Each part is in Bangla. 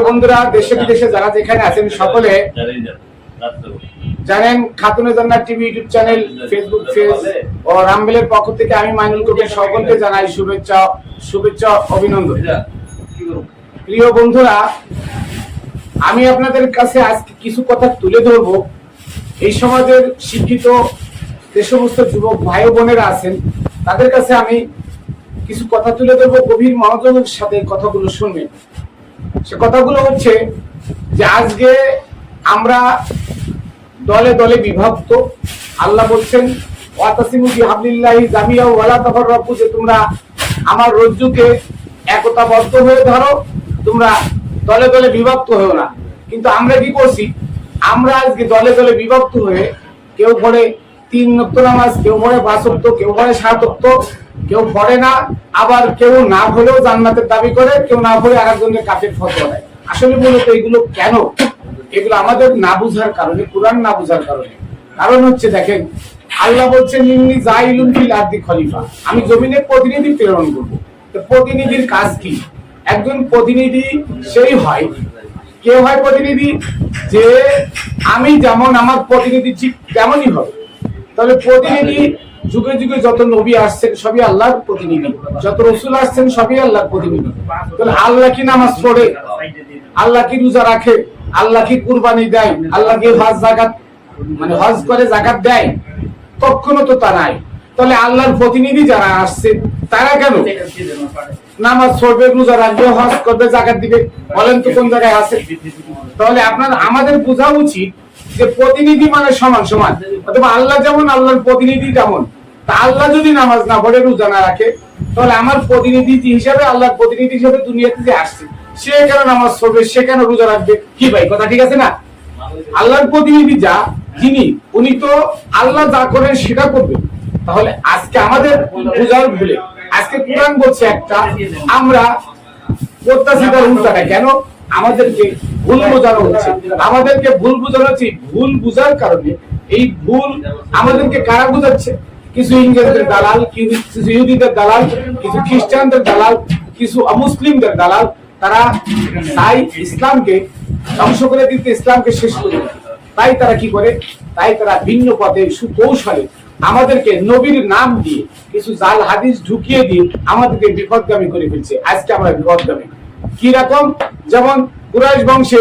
বন্ধুরা দেশে বিদেশে যারা যেখানে আছেন সকলে জানেন Khatune Jannat TV YouTube channel Facebook page ও রামবেলের পক্ষ থেকে আমি মাইনুল কবির সকলকে জানাই শুভেচ্ছা শুভেচ্ছা অভিনন্দন। প্রিয় বন্ধুরা আমি আপনাদের কাছে আজকে কিছু কথা তুলে ধরব। এই সমাজের শিক্ষিত যে সমস্ত যুবক ভাই বোনেরা আছেন তাদের কাছে আমি কিছু কথা তুলে ধরবো গভীর মনোযোগের সাথে কথাগুলো শুনবেন। সে কথাগুলো হচ্ছে যে আজকে আমরা দলে দলে বিভক্ত। আল্লাহ বলছেন জামিয়া যে তোমরা আমার রজ্জুকে একতাবদ্ধ হয়ে ধরো, তোমরা দলে দলে বিভক্ত হয়েও না। কিন্তু আমরা কি করছি? আমরা আজকে দলে দলে বিভক্ত হয়ে কেউ পড়ে তিন নক্ত নামাজ, কেউ পড়ে অক্ত কেউ পড়ে সাত অক্ত কেউ পড়ে না, আবার কেউ না হলেও জান্নাতের দাবি করে, কেউ না হলে আর একজনের কাফের ফতোয়া দেয়। আসলে মূলত এগুলো কেন? এগুলো আমাদের না বুঝার কারণে, কোরআন না বুঝার কারণে। কারণ হচ্ছে দেখেন, আল্লাহ বলছেন, ইন্নি জাইলুন ফিল আরদি খলিফা। আমি জমিনে প্রতিনিধি প্রেরণ করব। তো প্রতিনিধির কাজ কি? একজন প্রতিনিধি সেই হয়। কে হয় প্রতিনিধি যে, আমি যেমন আমার প্রতিনিধি ঠিক তেমনই হবে। তাহলে প্রতিনিধি যুগে যুগে যত নবী আসছেন, সবই আল্লাহর প্রতিনিধি। যত রসুল আসছেন, সবই আল্লাহর প্রতিনিধি। তাহলে আল্লাহ কি নামাজ পড়ে? আল্লাহ কি রোজা রাখে? আল্লাহ কি কুরবানি দেয়? আল্লাহ কি হজ জাকাত মানে হজ করে জাকাত দেয়? কখনো তো তা নাই। তাহলে আল্লাহর প্রতিনিধি যারা আসছে, তারা কেন? নামাজ পড়বে, রোজা রাখবে, হজ করবে, জাকাত দিবে। বলেন তো কোন জায়গায় আছে? তাহলে আপনার আমাদের বোঝা উচিত যে প্রতিনিধি মানে সমান সমান। অথবা আল্লাহ যেমন, আল্লাহর প্রতিনিধি তেমন। তা আল্লাহ যদি নামাজ না পড়ে, রোজা না রাখে, তাহলে আমার প্রতিনিধি হিসাবে, আল্লাহর প্রতিনিধি হিসাবে দুনিয়াতে যে আসছে সে নামাজ পড়বে রোজা রাখবে? কি ভাই, কথা ঠিক আছে না? আল্লাহর প্রতিনিধি যা, যিনি, উনি তো আল্লাহ যা করেন সেটা করবে। তাহলে আজকে আমাদের বোঝার ভুলে, আজকে কোরআন বলছে একটা, আমরা করতেছি তার উল্টাটা কেন? আমাদেরকে ভুল বোঝানো হচ্ছে। আমাদেরকে ভুল বোঝানো হচ্ছে ভুল বোঝার কারণে এই ভুল আমাদেরকে কারা বোঝাচ্ছে? কিছু ইংরেজদের দালাল, কিছু ইহুদিদের দালাল, কিছু খ্রিস্টানদের দালাল, কিছু অমুসলিমদের দালাল তারা তাই ইসলামকে ধ্বংস করে দিতে ইসলামকে শেষ করে। তাই তারা কি করে? তাই তারা ভিন্ন পথে সুকৌশলে আমাদেরকে নবীর নাম দিয়ে কিছু জাল হাদিস ঢুকিয়ে দিয়ে আমাদেরকে বিপদগামী করে ফেলছে। আজকে আমরা বিপদগামী। কি রকম? যেমন কুরাইশ বংশে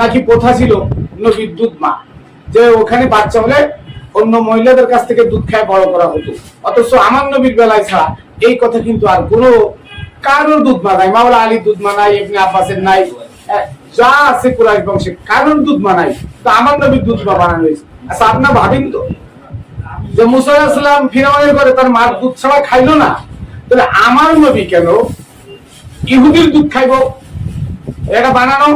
নাকি প্রথা ছিল নবীর দুধ মা, যে ওখানে বাচ্চা হলে অন্য মহিলাদের কাছ থেকে দুধ খায়, বড় করা হতো। অথচ আমার নবীর বেলায় ছাড়া এই কথা কিন্তু আর কোনো কারোর দুধ মা নাই মাওলা আলী দুধ মা নাই ইবনে আব্বাসের নাই। যা আছে কুরাইশ বংশে কারোর দুধ মা নাই তো আমার নবীর দুধ মা বানানো হয়েছে। আচ্ছা আপনার ভাবিন তো যে মুসা ইসলাম ফিরাউনের করে তার মার দুধ ছাড়া খাইলো না? তাহলে আমার নবী কেন ইহুদির দুধ খাইবো? এটা বানানো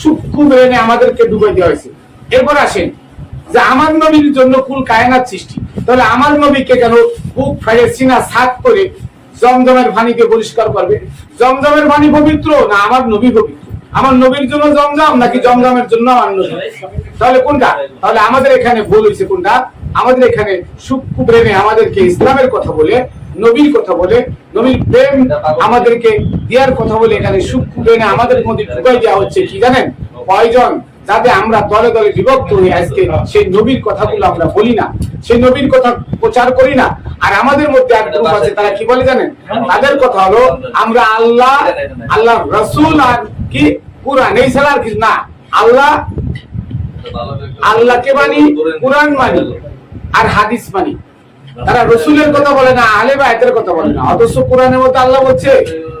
সূক্ষ্ম ব্রেনে আমাদেরকে ডুবাই দেওয়া হয়েছে। এরপর আসেন যে আমার নবীর জন্য কুল কায়নাত সৃষ্টি। তাহলে আমার নবীকে কেন বুক ফাইয়ে সিনা সাত করে জমজমের পানিকে পরিষ্কার করবে। জমজমের পানি পবিত্র না আমার নবী পবিত্র? আমার নবীর জন্য জমজম নাকি জমজমের জন্য আমার নবী? তাহলে কোনটা? তাহলে আমাদের এখানে ভুল হয়েছে কোনটা? আমাদের এখানে সূক্ষ্ম প্রেমে আমাদেরকে ইসলামের কথা বলে, নবীর কথা বলে, নবীর প্রেম আমাদেরকে দেওয়ার কথা বলে এখানে সূক্ষ্ম ব্রেনে আমাদের মধ্যে ঢুকাই দেওয়া হচ্ছে কি জানেন? কয়জন? যাতে আমরা দলে দলে বিভক্ত হয়ে আজকে, সেই নবীর কথাগুলো আমরা বলি না, সেই নবীর কথা প্রচার করি না। আর আমাদের মধ্যে এক গ্রুপ আছে, তারা কি বলে জানেন? তাদের কথা হলো, আমরা আল্লাহ আল্লাহ রসুল আর কি কোরআন, এই ছাড়া আর কিছু না। আল্লাহ, আল্লাহকে মানি, কোরআন মানি, আর হাদিস মানি। তারা রসুলের কথা বলে না আলে বায়াতের কথা বলে না। অথচ কোরআনের মধ্যে আল্লাহ বলছে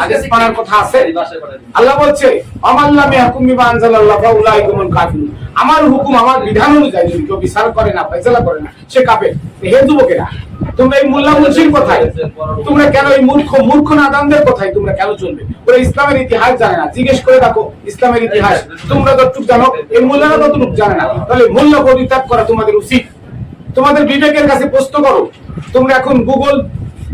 হাদিস মানার কথা আছে। আল্লাহ বলছে আমাল্লাম ইয়াহকুম বিমা আনজালাল্লাহ ফাউলাইকুমুল কাফিরুন। আমার হুকুম আমার বিধান অনুযায়ী যদি কেউ বিচার করে না ফয়সালা করে না সে কাপে হে যুবকেরা তোমরা এই মোল্লা মুন্সির কথায় তোমরা কেন এই মূর্খ মূর্খ নাদানদের কথায় তোমরা কেন চলবে? ওরা ইসলামের ইতিহাস জানে না। জিজ্ঞেস করে দেখো ইসলামের ইতিহাস। তোমরা যতটুক জানো এই মোল্লারা ততটুক জানে না। তাহলে মোল্লা পরিত্যাগ করা তোমাদের উচিত। তোমাদের বিবেকের কাছে প্রশ্ন করো। তোমরা এখন গুগল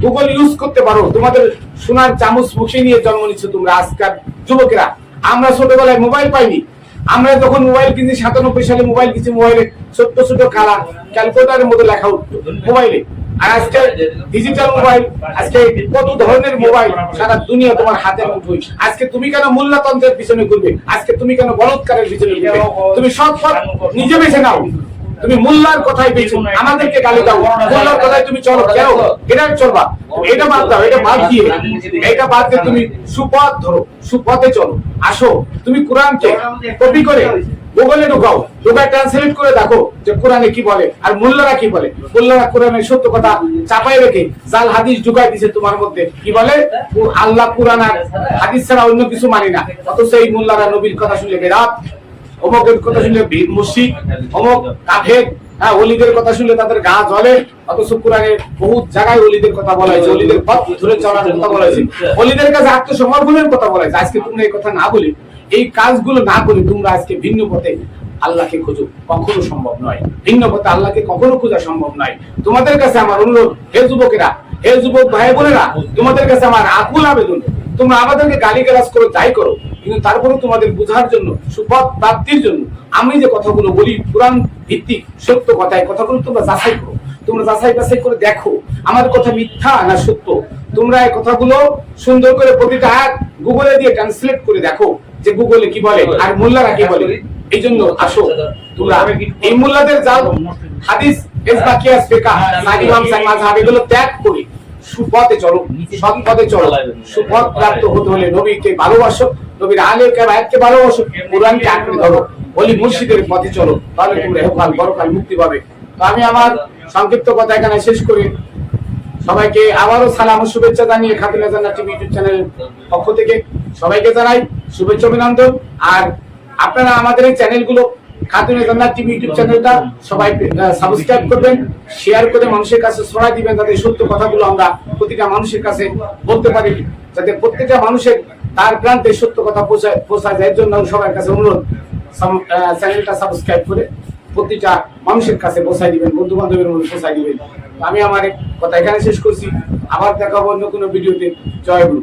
গুগল ইউজ করতে পারো। তোমাদের সোনার চামচ মুখে নিয়ে জন্ম নিচ্ছ তোমরা আজকাল যুবকেরা। আমরা ছোটবেলায় মোবাইল পাইনি। আমরা যখন মোবাইল কিনছি, সাতানব্বই সালে মোবাইল কিনছি মোবাইলে ছোট্ট ছোট কালা ক্যালকুলেটারের মতো লেখা উঠতো মোবাইলে আর আজকে ডিজিটাল মোবাইল আজকে কত ধরনের মোবাইল সারা দুনিয়া তোমার হাতের মুঠোয়। আজকে তুমি কেন মূল্যতন্ত্রের পিছনে ঘুরবে? আজকে তুমি কেন বলৎকারের পিছনে ঘুরবে? তুমি পথ নিজে বেছে নাও। তুমি মোল্লার কথাই বেছো আমাদেরকে গালি দাও। মোল্লার কথাই তুমি চলো কেন? এটা চলবা? এটা বাদ দাও এটা বাদ দিয়ে। এটা বাদ দিয়ে তুমি সুপথ ধরো সুপথে চলো। আসো তুমি কোরআনকে কপি করে গুগলে ঢুকাও। ঢুকায় ট্রান্সলেট করে দেখো যে কোরআনে কি বলে আর মোল্লারা কি বলে। মোল্লারা কোরআনের সত্য কথা চাপাই রেখে জাল হাদিস ঢুকাই দিছে তোমার মধ্যে। কি বলে? আল্লাহ কোরআন আর হাদিস ছাড়া অন্য কিছু মানি না। অথচ এই মোল্লারা নবীর কথা শুনে বেরাত। অমকের কথা শুনলে বীর মুশিক অমক কাফের হ্যাঁ অলিদের কথা শুনলে তাদের গা জ্বলে, অথচ কোরআনে বহু জায়গায় অলিদের কথা বলা হয়েছে, অলিদের পথ ধরে চলার কথা বলা হয়েছে। অলিদের কাছে আত্মসমর্পণের কথা বলা হয়েছে। আজকে তোমরা এই কথা না বলে, এই কাজগুলো না করে তোমরা আজকে ভিন্ন পথে আল্লাহকে খোঁজো। কখনো সম্ভব নয়। ভিন্ন পথে আল্লাহকে কখনো খোঁজা সম্ভব নয়। তোমাদের কাছে আমার অনুরোধ, হে যুবকেরা, হে যুবক ভাই বোনেরা তোমাদের কাছে আমার আকুল আবেদন। তোমরা আমাদেরকে গালি গালাজ করো, যাই করো। কিন্তু তারপরে তোমাদের বোঝার জন্য, সুপথ প্রাপ্তির জন্য আমি যে কথাগুলো বলি, পুরাণ ভিত্তিক, সত্য কথা এই কথাগুলো তোমরা যাচাই করো। তোমরা যাচাই বাছাই করে দেখো আমার কথা মিথ্যা না সত্য। তোমরা এই কথাগুলো সুন্দর করে প্রতিটা হাত গুগলে দিয়ে ট্রান্সলেট করে দেখো, যে গুগলে কি বলে, আর মোল্লারা কি বলে। এই জন্য আসো, তোমরা এই মোল্লাদের জাল হাদিস এসবাকিয়াস ফিকা সাইমাম সাইমাজ এগুলো ত্যাগ করে। সুপথে চলো সৎ পথে চলো। সুপথ প্রাপ্ত হতে হলে নবীকে ভালোবাসো, নবীর আলে কেবায়তকে ভালোবাসো, কোরআনকে আঁকড়ে ধরো বলি মুর্শিদের পথে চলো। তাহলে তোমরা এহকাল, বড়কাল মুক্তি পাবে। তো আমি আমার সংক্ষিপ্ত কথা এখানে শেষ করি। সবাইকে আবারও সালাম ও শুভেচ্ছা জানিয়ে খাতুনা জান্না টিভি ইউটিউব চ্যানেলের পক্ষ থেকে সবাইকে জানাই শুভেচ্ছা অভিনন্দন। আর আপনারা আমাদের এই চ্যানেলগুলো খাতুনে জান্নাত টিভি ইউটিউব চ্যানেলটা সবাই সাবস্ক্রাইব করবেন শেয়ার করে মানুষের কাছে ছড়াই দিবেন যাতে সত্য কথাগুলো আমরা প্রতিটা মানুষের কাছে বলতে পারি। যাতে প্রত্যেকটা মানুষের তার প্রান্তে সত্য কথা পৌঁছায় পৌঁছায় যায় জন্য সবার কাছে অনুরোধ চ্যানেলটা সাবস্ক্রাইব করে প্রতিটা মানুষের কাছে পৌঁছাই দিবেন বন্ধু বান্ধবের মধ্যে পৌঁছাই দিবেন। আমি আমার কথা এখানে শেষ করছি। আবার দেখাবো অন্য কোনো ভিডিওতে। জয় গুরু।